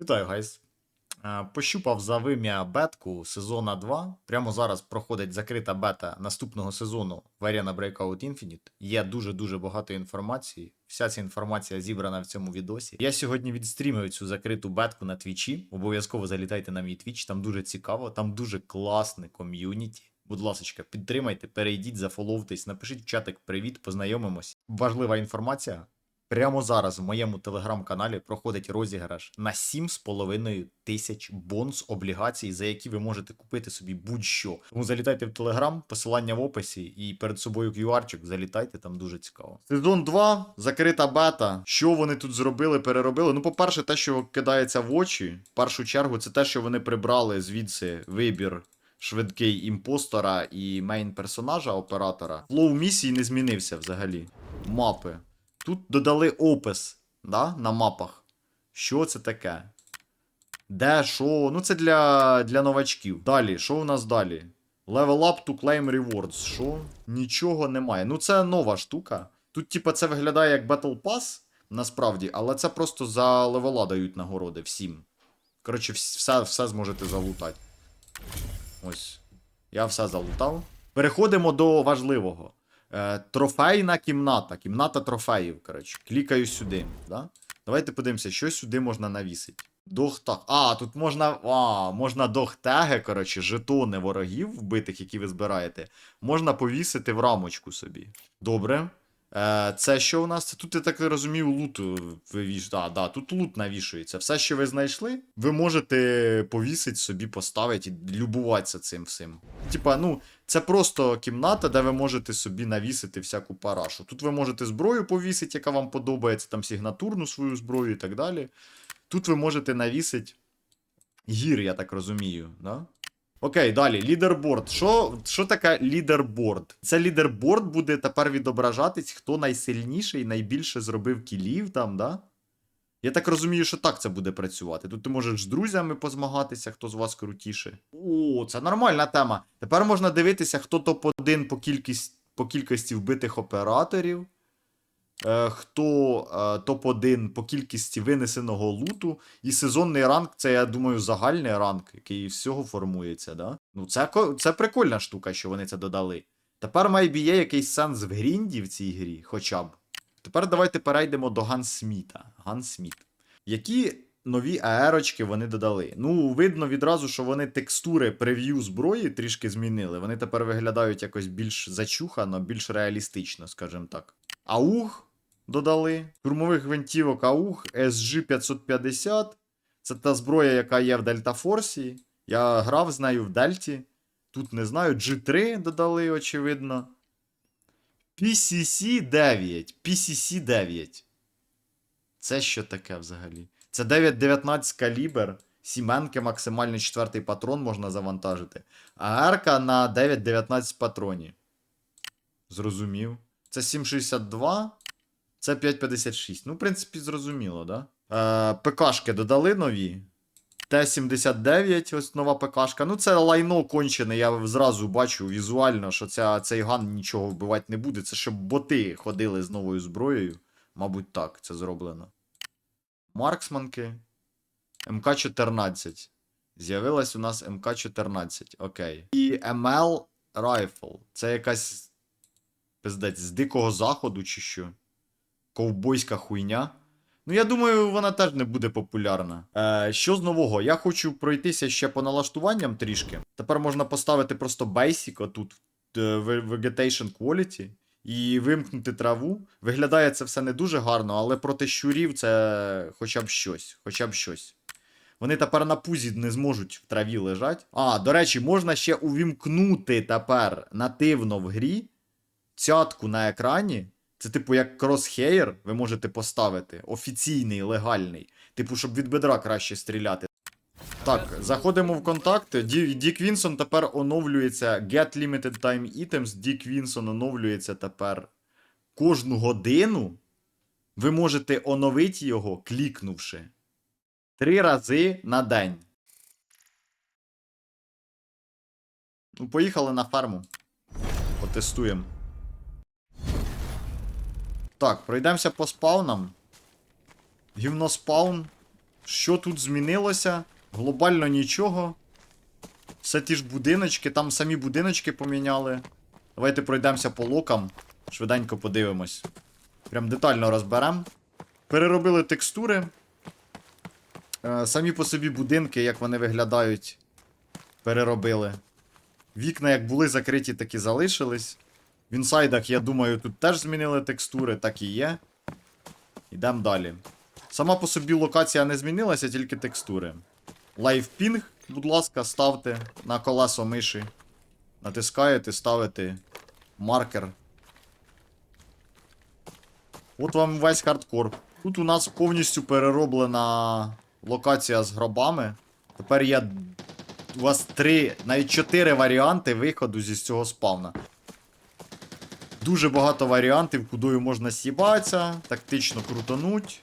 Вітаю, гайс. Е, Пощупав за вим'я бетку сезона 2. Прямо зараз проходить закрита бета наступного сезону в Arena Breakout Infinite. Є дуже-дуже багато інформації. Вся ця інформація зібрана в цьому відосі. Я сьогодні відстрімую цю закриту бетку на твічі. Обов'язково залітайте на мій твіч, там дуже цікаво, там дуже класне ком'юніті. Будь ласка, підтримайте, перейдіть, зафоловтесь, напишіть в чатик привіт, познайомимось. Важлива інформація. Прямо зараз в моєму телеграм-каналі проходить розіграш на 7,5 тисяч бонус облігацій, за які ви можете купити собі будь-що. Тому залітайте в телеграм, посилання в описі і перед собою QR-чик, залітайте, там дуже цікаво. Сезон 2, закрита бета. Що вони тут зробили, переробили? Ну, по-перше, те, що кидається в очі, в першу чергу, це те, що вони прибрали звідси вибір швидкий імпостора і мейн персонажа оператора. Флоу місії не змінився взагалі. Мапи. Тут додали опис да, на мапах. Що це таке? Де, що? Ну, це для, для новачків. Далі, що у нас далі? Level up to claim rewards. Що? Нічого немає. Ну, це нова штука. Тут, типа, це виглядає як Battle Pass, насправді, але це просто за левела дають нагороди всім. Коротше, все, все зможете залутати. Ось. Я все залутав. Переходимо до важливого. Е, трофейна кімната. Кімната трофеїв. Коротше. Клікаю сюди. Да? Давайте подивимося, що сюди можна навісити. Дохтаг. А, тут можна. А, можна дохтеги, коротше, жетони ворогів вбитих, які ви збираєте. Можна повісити в рамочку собі. Добре. Е, це що у нас? Тут, я так розумію, лут вивіш. Да, да, тут лут навішується. Все, що ви знайшли, ви можете повісити собі, поставити і любуватися цим всім. Типа, ну, це просто кімната, де ви можете собі навісити всяку парашу. Тут ви можете зброю повісити, яка вам подобається, там сигнатурну свою зброю і так далі. Тут ви можете навісити гір, я так розумію. Да? Окей, далі. Лідерборд. Що, що таке лідерборд? Це лідерборд буде тепер відображатись, хто найсильніший, найбільше зробив кілів там, да? Я так розумію, що так це буде працювати. Тут ти можеш з друзями позмагатися, хто з вас крутіше. О, це нормальна тема. Тепер можна дивитися, хто топ-1 по, кількість, по кількості вбитих операторів, хто е, топ-1 по кількості винесеного луту. І сезонний ранг це, я думаю, загальний ранг, який всього формується. Да? Ну, це, це прикольна штука, що вони це додали. Тепер має є якийсь сенс в грінді в цій грі, хоча б. Тепер давайте перейдемо до Гансміта. Гансміт. Які нові аерочки вони додали? Ну, видно відразу, що вони текстури прев'ю зброї трішки змінили. Вони тепер виглядають якось більш зачухано, більш реалістично, скажімо так. Аух додали. Штурмових гвинтівок Аух SG550. Це та зброя, яка є в Дельта Форсі. Я грав з нею в Дельті. Тут не знаю, G3 додали, очевидно. PCC 9. PCC 9. Це що таке взагалі? Це 9.19 калібр. Сіменки максимально четвертий патрон можна завантажити. А арка на 9.19 патроні. Зрозумів. Це 7.62. Це 5.56. Ну, в принципі, зрозуміло, да? Е, ПКшки додали нові. Т-79, ось нова ПКшка. Ну, це лайно кончене, я зразу бачу візуально, що ця, цей ган нічого вбивати не буде. Це щоб боти ходили з новою зброєю. Мабуть, так це зроблено. Марксманки. МК-14. З'явилась у нас МК-14. Окей. І ML Rifle. Це якась. Пиздець, з дикого заходу чи що? Ковбойська хуйня. Ну, я думаю, вона теж не буде популярна. Е, що з нового? Я хочу пройтися ще по налаштуванням трішки. Тепер можна поставити просто Basic отут, е, Vegetation Quality, і вимкнути траву. Виглядає це все не дуже гарно, але проти щурів це хоча б щось. Хоча б щось. Вони тепер на пузі не зможуть в траві лежать. А, до речі, можна ще увімкнути тепер нативно в грі цятку на екрані. Це, типу, як кросхеєр ви можете поставити. Офіційний, легальний. Типу, щоб від бедра краще стріляти. Так, заходимо в контакти. Дік Вінсон тепер оновлюється. Get Limited Time Items. Дік Вінсон оновлюється тепер кожну годину. Ви можете оновити його, клікнувши. Три рази на день. Ну, поїхали на ферму. Потестуємо. Так, пройдемося по спаунам. Гівноспаун. Що тут змінилося? Глобально нічого. Все ті ж будиночки, там самі будиночки поміняли. Давайте пройдемося по локам. Швиденько подивимось. Прям детально розберемо. Переробили текстури. Е, Самі по собі будинки, як вони виглядають, переробили. Вікна, як були закриті, так і залишились. В інсайдах, я думаю, тут теж змінили текстури, так і є. Йдемо далі. Сама по собі локація не змінилася, тільки текстури. Лайфпінг, будь ласка, ставте на колесо миші. Натискаєте, ставите маркер. От вам весь хардкор. Тут у нас повністю перероблена локація з гробами. Тепер є у вас три, навіть чотири варіанти виходу зі цього спавна. Дуже багато варіантів, кудою можна с'їбатися, тактично крутануть.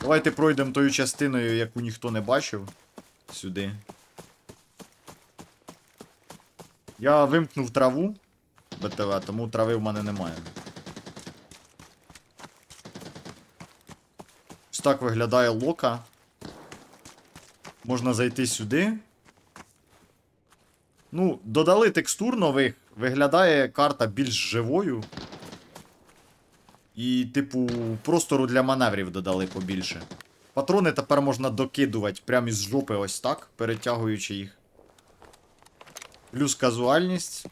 Давайте пройдемо тою частиною, яку ніхто не бачив. Сюди. Я вимкнув траву БТВ, тому трави в мене немає. Ось так виглядає лока. Можна зайти сюди. Ну, додали текстур нових. Виглядає карта більш живою. І, типу, простору для маневрів додали побільше. Патрони тепер можна докидувати прямо із жопи ось так, перетягуючи їх. Плюс казуальність.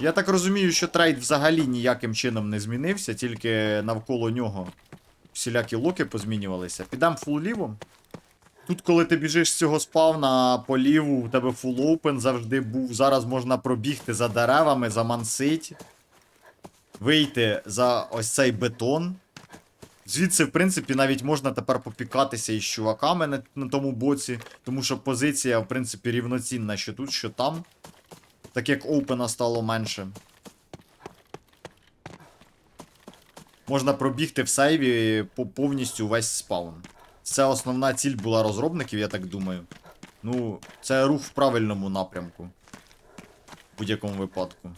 Я так розумію, що трейд взагалі ніяким чином не змінився, тільки навколо нього всілякі локи позмінювалися. Підемо фул лівом. Тут, коли ти біжиш з цього спавна по ліву, у тебе фул оупен завжди був. Зараз можна пробігти за деревами, замансить. Вийти за ось цей бетон. Звідси, в принципі, навіть можна тепер попікатися із чуваками на, на тому боці, тому що позиція, в принципі, рівноцінна, що тут, що там. Так як оупена стало менше. Можна пробігти в сейві повністю весь спаун. Це основна ціль була розробників, я так думаю. Ну, це рух в правильному напрямку. В будь-якому випадку.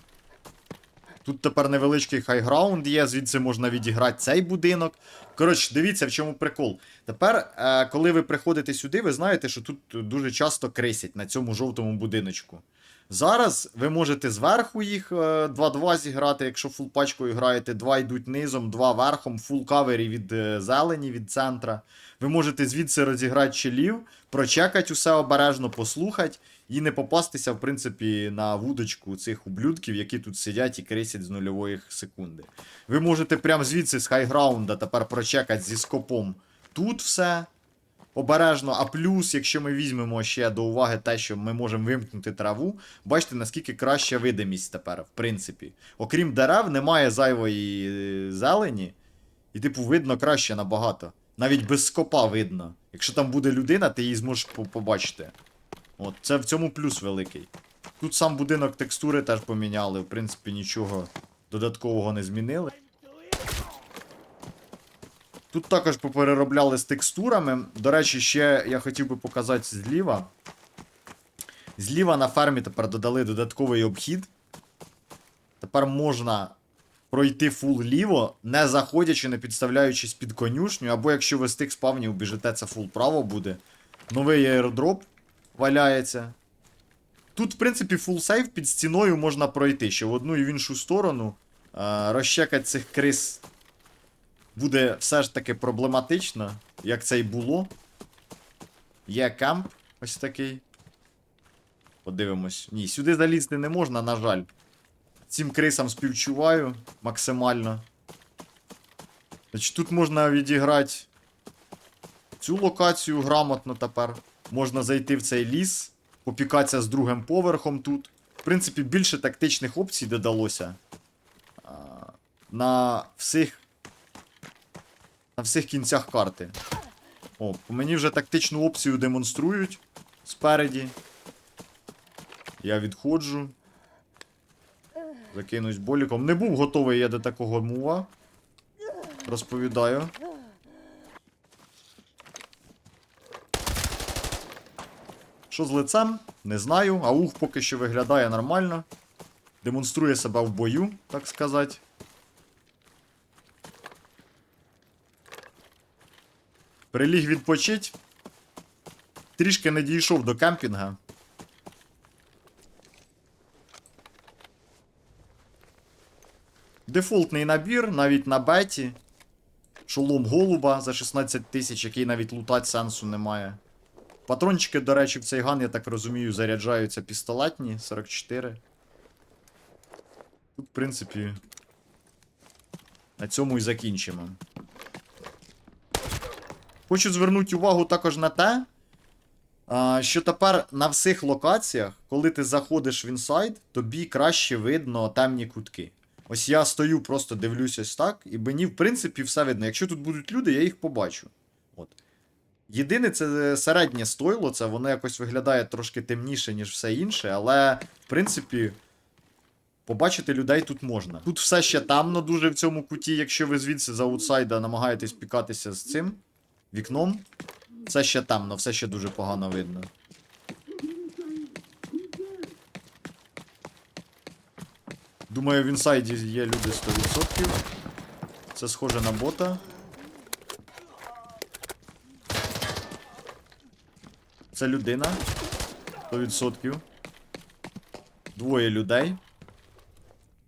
Тут тепер невеличкий хайграунд є, звідси можна відіграти цей будинок. Коротше, дивіться, в чому прикол. Тепер, е, коли ви приходите сюди, ви знаєте, що тут дуже часто крисять на цьому жовтому будиночку. Зараз ви можете зверху їх е, 2-2 зіграти, якщо фул пачкою граєте, 2 йдуть низом, 2 верхом, фул кавері від е, зелені, від центра. Ви можете звідси розіграти челів, прочекати усе обережно, послухати і не попастися, в принципі, на вудочку цих ублюдків, які тут сидять і крисять з нульової секунди. Ви можете прямо звідси з хайграунда тепер прочекати зі скопом тут все. Обережно, а плюс, якщо ми візьмемо ще до уваги те, що ми можемо вимкнути траву, бачите, наскільки краща видимість тепер, в принципі. Окрім дерев, немає зайвої е, зелені, і, типу, видно краще набагато. Навіть без скопа видно. Якщо там буде людина, ти її зможеш побачити. От, це в цьому плюс великий. Тут сам будинок текстури теж поміняли, в принципі, нічого додаткового не змінили. Тут також попереробляли з текстурами. До речі, ще я хотів би показати зліва. Зліва на фермі тепер додали додатковий обхід. Тепер можна пройти фул ліво, не заходячи, не підставляючись під конюшню, або якщо ви з тих спавнів біжите, це фул право буде. Новий аеродроп валяється. Тут, в принципі, фул сейф під стіною можна пройти, що в одну і в іншу сторону. Е, розчекати цих крис буде все ж таки проблематично, як це й було. Є кемп ось такий. Подивимось. Ні, сюди залізти не можна, на жаль. Цим крисам співчуваю максимально. Значить, тут можна відіграти цю локацію грамотно тепер. Можна зайти в цей ліс, попікатися з другим поверхом тут. В принципі, більше тактичних опцій додалося. На всіх на всіх кінцях карти. О, мені вже тактичну опцію демонструють спереді. Я відходжу. Закинусь боліком. Не був готовий я до такого мува. Розповідаю. Що з лицем? Не знаю. Аух поки що виглядає нормально. Демонструє себе в бою, так сказати. Приліг відпочить. Трішки не дійшов до кемпінга. Дефолтний набір, навіть на беті. Шолом голуба за 16 тисяч, який навіть лутать сенсу немає. Патрончики, до речі, в цей ган, я так розумію, заряджаються пістолетні 44. Тут, в принципі, на цьому і закінчимо. Хочу звернути увагу також на те, що тепер на всіх локаціях, коли ти заходиш в інсайд, тобі краще видно темні кутки. Ось я стою, просто дивлюсь ось так, і мені, в принципі, все видно. Якщо тут будуть люди, я їх побачу. От. Єдине, це середнє стойло, це воно якось виглядає трошки темніше, ніж все інше, але, в принципі, побачити людей тут можна. Тут все ще темно дуже в цьому куті, якщо ви звідси з аутсайда намагаєтесь пікатися з цим вікном. Все ще темно, все ще дуже погано видно. Думаю, в інсайді є люди 100%. Це схоже на бота. Це людина. 100%. Двоє людей.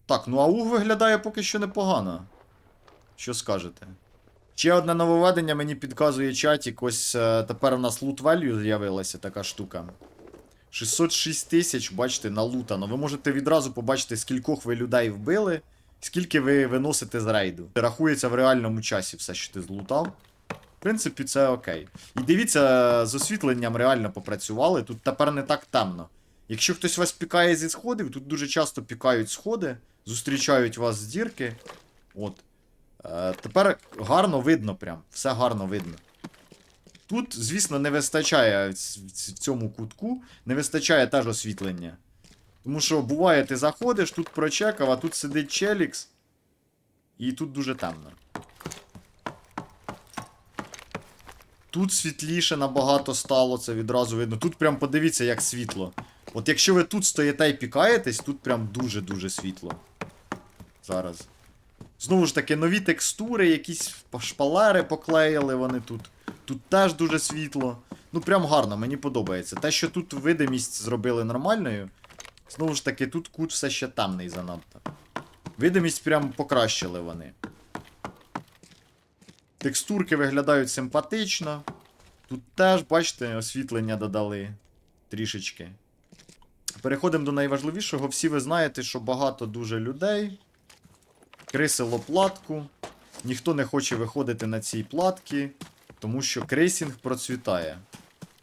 Так, ну ауг виглядає поки що непогано. Що скажете? Ще одне нововведення мені підказує чатік. Ось е, тепер у нас loot value з'явилася така штука. 606 тисяч, бачите, налутано. Ви можете відразу побачити, скількох ви людей вбили, скільки ви виносите з рейду. Рахується в реальному часі все, що ти злутав. В принципі, це окей. І дивіться, з освітленням реально попрацювали. Тут тепер не так темно. Якщо хтось вас пікає зі сходів, тут дуже часто пікають сходи, зустрічають вас з дірки. От. Е, тепер гарно видно прям. Все гарно видно. Тут, звісно, не вистачає в цьому кутку, не вистачає теж освітлення. Тому що буває, ти заходиш, тут прочекав, а тут сидить челікс. І тут дуже темно. Тут світліше набагато стало, це відразу видно. Тут прям подивіться, як світло. От якщо ви тут стоїте і пікаєтесь, тут прям дуже-дуже світло. Зараз. Знову ж таки, нові текстури, якісь шпалери поклеїли вони тут. Тут теж дуже світло. Ну, прям гарно, мені подобається. Те, що тут видимість зробили нормальною. Знову ж таки, тут кут все ще темний занадто. Видимість прям покращили вони. Текстурки виглядають симпатично. Тут теж, бачите, освітлення додали трішечки. Переходимо до найважливішого. Всі ви знаєте, що багато дуже людей. Крисило платку. Ніхто не хоче виходити на ці платки, тому що крейсінг процвітає.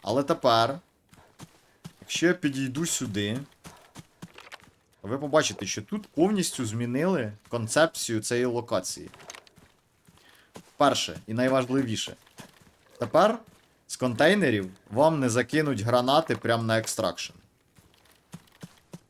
Але тепер, якщо я підійду сюди, ви побачите, що тут повністю змінили концепцію цієї локації. Перше і найважливіше. Тепер з контейнерів вам не закинуть гранати прямо на екстракшн.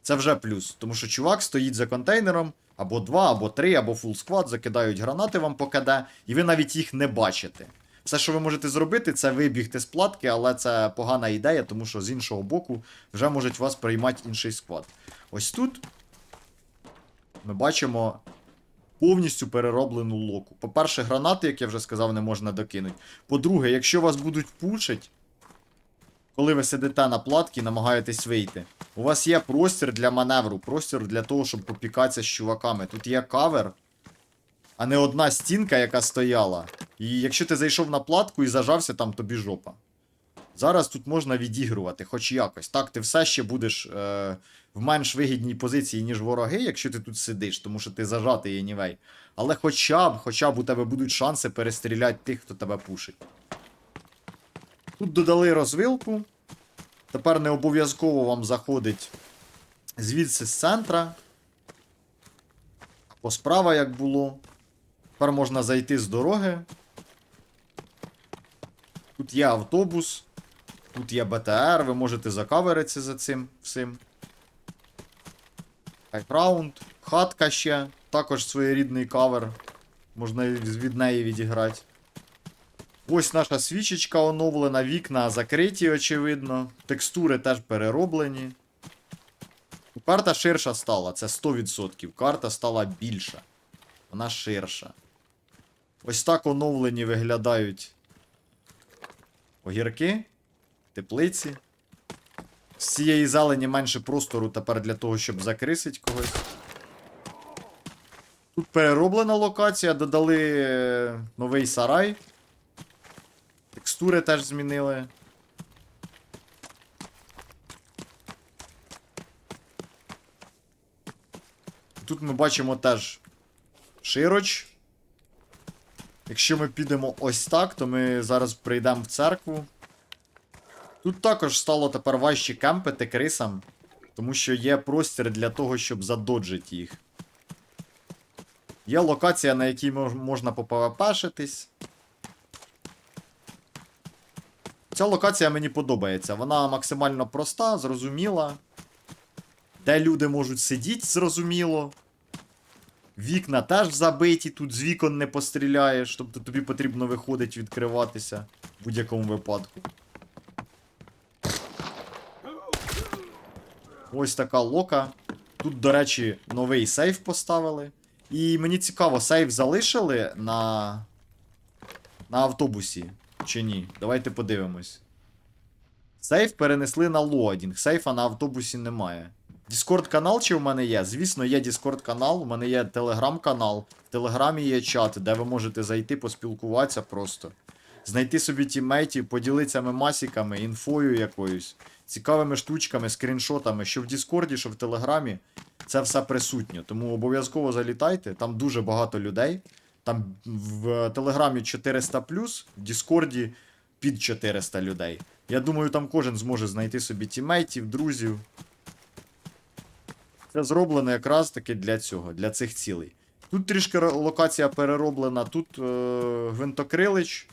Це вже плюс, тому що чувак стоїть за контейнером, або два, або три, або фул сквад, закидають гранати вам по КД, і ви навіть їх не бачите. Все, що ви можете зробити, це вибігти з платки, але це погана ідея, тому що з іншого боку вже можуть вас приймати інший сквад. Ось тут ми бачимо повністю перероблену локу. По-перше, гранати, як я вже сказав, не можна докинути. По-друге, якщо вас будуть пушить, коли ви сидите на платці і намагаєтесь вийти, у вас є простір для маневру, простір для того, щоб попікатися з чуваками. Тут є кавер, а не одна стінка, яка стояла. І якщо ти зайшов на платку і зажався, там тобі жопа. Зараз тут можна відігрувати, хоч якось. Так, ти все ще будеш е, в менш вигідній позиції, ніж вороги, якщо ти тут сидиш, тому що ти зажатий anyway. Але хоча б, хоча б у тебе будуть шанси перестріляти тих, хто тебе пушить. Тут додали розвилку. Тепер не обов'язково вам заходить звідси з центра. Або справа, як було. Тепер можна зайти з дороги. Тут є автобус, тут є БТР, ви можете закаверитися за цим всім. Хайграунд, хатка ще, також своєрідний кавер. Можна від неї відіграти. Ось наша свічечка оновлена, вікна закриті, очевидно. Текстури теж перероблені. Карта ширша стала, це 100%. Карта стала більша. Вона ширша. Ось так оновлені виглядають огірки, теплиці. З цієї зелені менше простору тепер для того, щоб закрисить когось. Тут перероблена локація, додали е, новий сарай. Текстури теж змінили. Тут ми бачимо теж широч. Якщо ми підемо ось так, то ми зараз прийдемо в церкву. Тут також стало тепер важче кемпити крисам, тому що є простір для того, щоб задоджити їх. Є локація, на якій можна попвпшитись. Ця локація мені подобається. Вона максимально проста, зрозуміла. Де люди можуть сидіти, зрозуміло. Вікна теж забиті, тут з вікон не постріляєш, тобто тобі потрібно виходить відкриватися в будь-якому випадку. Ось така лока. Тут, до речі, новий сейф поставили. І мені цікаво, сейф залишили на. на автобусі чи ні? Давайте подивимось. Сейф перенесли на лоадінг. Сейфа на автобусі немає. Діскорд канал чи в мене є? Звісно, є Діскорд канал, у мене є телеграм-канал. В Телеграмі є чат, де ви можете зайти, поспілкуватися просто. Знайти собі тіммейтів, поділитися мемасиками, інфою якоюсь, цікавими штучками, скріншотами, що в Діскорді, що в Телеграмі. Це все присутньо. Тому обов'язково залітайте. Там дуже багато людей. Там в Телеграмі 400 в Діскорді під 400 людей. Я думаю, там кожен зможе знайти собі тімейтів, друзів. Це зроблено якраз таки для цього, для цих цілей. Тут трішки локація перероблена, тут е, гвинтокрилич.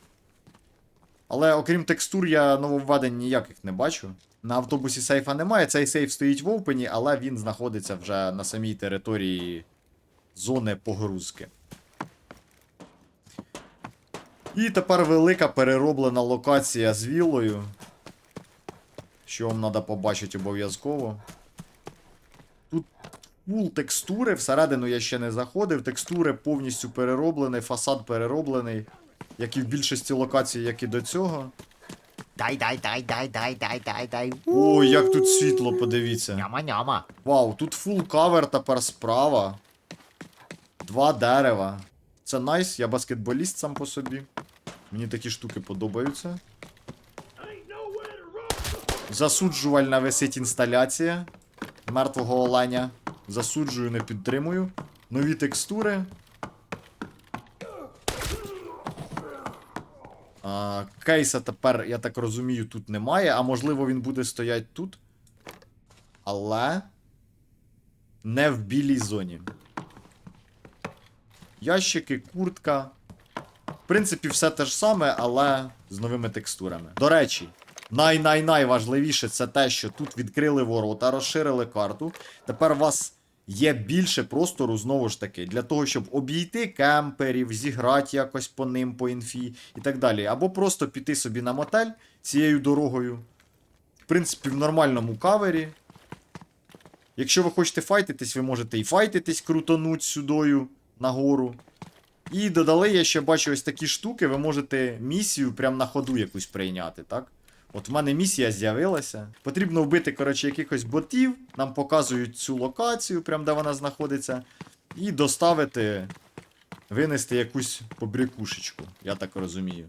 Але окрім текстур, я нововведень ніяких не бачу. На автобусі сейфа немає. Цей сейф стоїть в опені, але він знаходиться вже на самій території зони погрузки. І тепер велика перероблена локація з віллою. Що вам треба побачити обов'язково. Тут фул текстури, всередину я ще не заходив. Текстури повністю перероблені, фасад перероблений. Як і в більшості локацій, як і до цього. Дай, дай, дай, дай, дай, дай, дай, дай. Ой, як тут світло, подивіться. Няма, няма. Вау, тут фул кавер тепер справа. Два дерева. Це найс, я баскетболіст сам по собі. Мені такі штуки подобаються. Засуджувальна висить інсталяція мертвого оленя. Засуджую, не підтримую. Нові текстури. А, кейса тепер, я так розумію, тут немає, а можливо він буде стояти тут. Але не в білій зоні. Ящики, куртка. В принципі, все те ж саме, але з новими текстурами. До речі, най-най-найважливіше це те, що тут відкрили ворота, розширили карту. Тепер у вас є більше простору, знову ж таки, для того, щоб обійти кемперів, зіграти якось по ним, по інфі і так далі. Або просто піти собі на мотель цією дорогою. В принципі, в нормальному кавері. Якщо ви хочете файтитись, ви можете і файтитись, крутонуть сюдою нагору. І додали, я ще бачу ось такі штуки, ви можете місію прямо на ходу якусь прийняти, так? От в мене місія з'явилася. Потрібно вбити, коротше, якихось ботів, нам показують цю локацію, прямо де вона знаходиться, і доставити, винести якусь побрякушечку, я так розумію.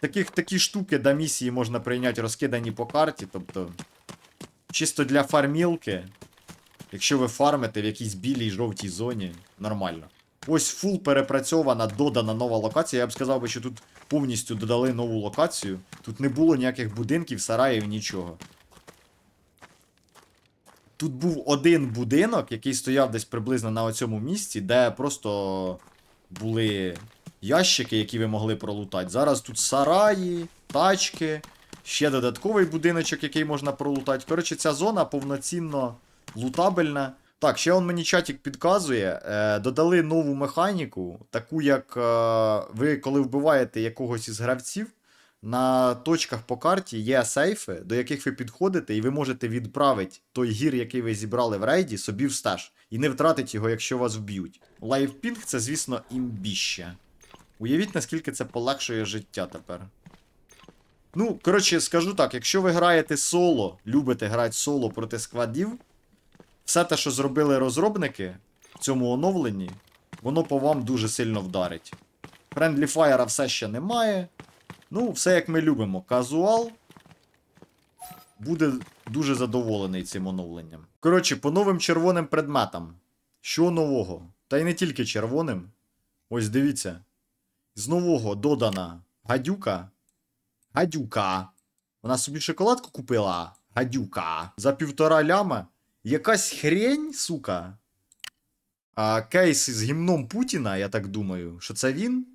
Таких, такі штуки до місії можна прийняти розкидані по карті, тобто чисто для фармілки. Якщо ви фармите в якійсь білій жовтій зоні, нормально. Ось фул перепрацьована, додана нова локація. Я б сказав що тут повністю додали нову локацію. Тут не було ніяких будинків, сараїв, нічого. Тут був один будинок, який стояв десь приблизно на оцьому місці, де просто були ящики, які ви могли пролутати. Зараз тут сараї, тачки, ще додатковий будиночок, який можна пролутати. Коротше, ця зона повноцінно лутабельна. Так, ще он мені чатик підказує. Е, додали нову механіку, таку як е, ви, коли вбиваєте якогось із гравців на точках по карті є сейфи, до яких ви підходите, і ви можете відправити той гір, який ви зібрали в рейді, собі в стаж. І не втратити його, якщо вас вб'ють. Лайфпінг це, звісно, імбіще. Уявіть, наскільки це полегшує життя тепер. Ну, коротше, скажу так: якщо ви граєте соло, любите грати соло проти складів, все те, що зробили розробники в цьому оновленні, воно по вам дуже сильно вдарить. Friendly Fire все ще немає. Ну, все як ми любимо. Казуал буде дуже задоволений цим оновленням. Коротше, по новим червоним предметам. Що нового? Та й не тільки червоним. Ось дивіться. З нового додана гадюка. Гадюка. Вона собі шоколадку купила. Гадюка. За півтора ляма. Якась хрень, сука. А кейс з гімном Путіна, я так думаю, що це він?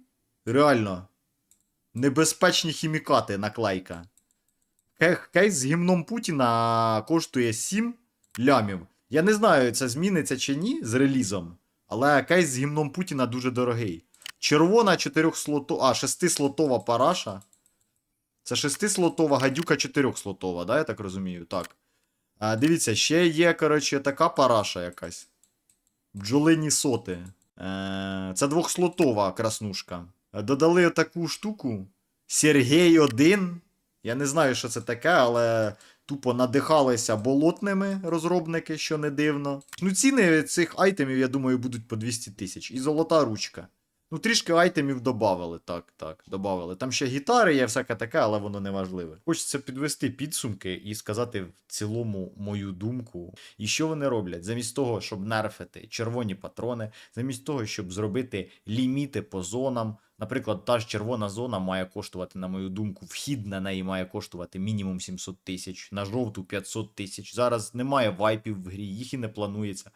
Реально. Небезпечні хімікати наклейка. Кейс з гімном Путіна коштує 7 лямів. Я не знаю, це зміниться чи ні з релізом, але кейс з гімном Путіна дуже дорогий. Червона 4-слотова, а, 6-слотова параша. Це 6-слотова гадюка 4-слотова, да, я так розумію? Так. А, дивіться, ще є, коротше, така параша якась. Бджолині соти. Е, це двохслотова краснушка. Додали таку штуку. Сергій 1. Я не знаю, що це таке, але тупо надихалися болотними розробники, що не дивно. Ну, ціни цих айтемів, я думаю, будуть по 200 тисяч. І золота ручка. Ну, трішки айтемів додавали, так, так, додавали. Там ще гітари є, всяке таке, але воно не важливе. Хочеться підвести підсумки і сказати в цілому мою думку. І що вони роблять? Замість того, щоб нерфити червоні патрони, замість того, щоб зробити ліміти по зонам. Наприклад, та ж червона зона має коштувати, на мою думку, вхід на неї має коштувати мінімум 700 тисяч, на жовту 500 тисяч. Зараз немає вайпів в грі, їх і не планується.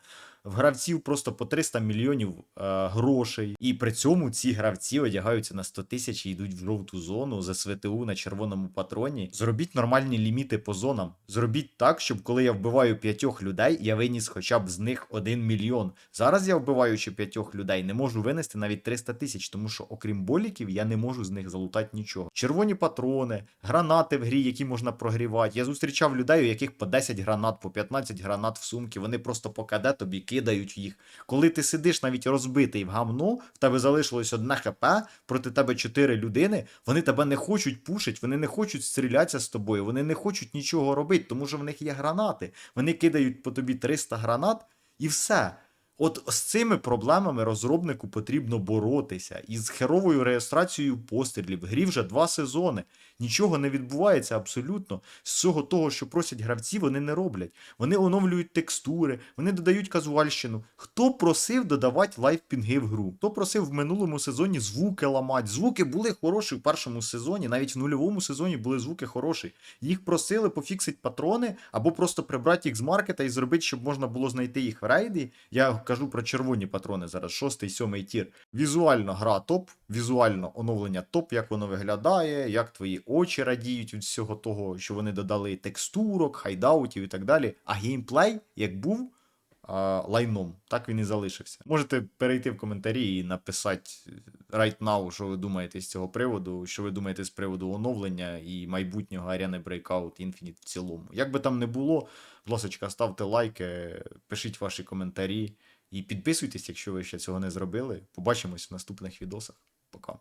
В гравців просто по 300 мільйонів е, грошей. І при цьому ці гравці одягаються на 100 тисяч і йдуть в жовту зону за СВТУ на червоному патроні. Зробіть нормальні ліміти по зонам. Зробіть так, щоб коли я вбиваю п'ятьох людей, я виніс хоча б з них 1 мільйон. Зараз я вбиваючи п'ятьох людей, не можу винести навіть 300 тисяч, тому що окрім боліків, я не можу з них залутати нічого. Червоні патрони, гранати в грі, які можна прогрівати. Я зустрічав людей, у яких по 10 гранат, по 15 гранат в сумки. Вони просто по КД тобі кидають їх. Коли ти сидиш навіть розбитий в гамно, в тебе залишилось одне хп, проти тебе чотири людини, вони тебе не хочуть пушить, вони не хочуть стрілятися з тобою, вони не хочуть нічого робити, тому що в них є гранати. Вони кидають по тобі 300 гранат і все. От з цими проблемами розробнику потрібно боротися. І з херовою реєстрацією пострілів. Грі вже два сезони. Нічого не відбувається абсолютно. З цього того, що просять гравці, вони не роблять. Вони оновлюють текстури, вони додають казуальщину. Хто просив додавати лайфпінги в гру? Хто просив в минулому сезоні звуки ламати? Звуки були хороші в першому сезоні, навіть в нульовому сезоні були звуки хороші. Їх просили пофіксити патрони або просто прибрати їх з маркета і зробити, щоб можна було знайти їх в рейді. Я кажу про червоні патрони зараз, шостий, сьомий тір. Візуально гра топ, візуально оновлення топ, як воно виглядає, як твої очі радіють від всього того, що вони додали текстурок, хайдаутів і так далі. А геймплей, як був. Лайном, так він і залишився. Можете перейти в коментарі і написати right now, що ви думаєте з цього приводу, що ви думаєте з приводу оновлення і майбутнього Arena Breakout Infinite в цілому. Як би там не було, будь ласка, ставте лайки, пишіть ваші коментарі і підписуйтесь, якщо ви ще цього не зробили. Побачимось в наступних відосах. Пока.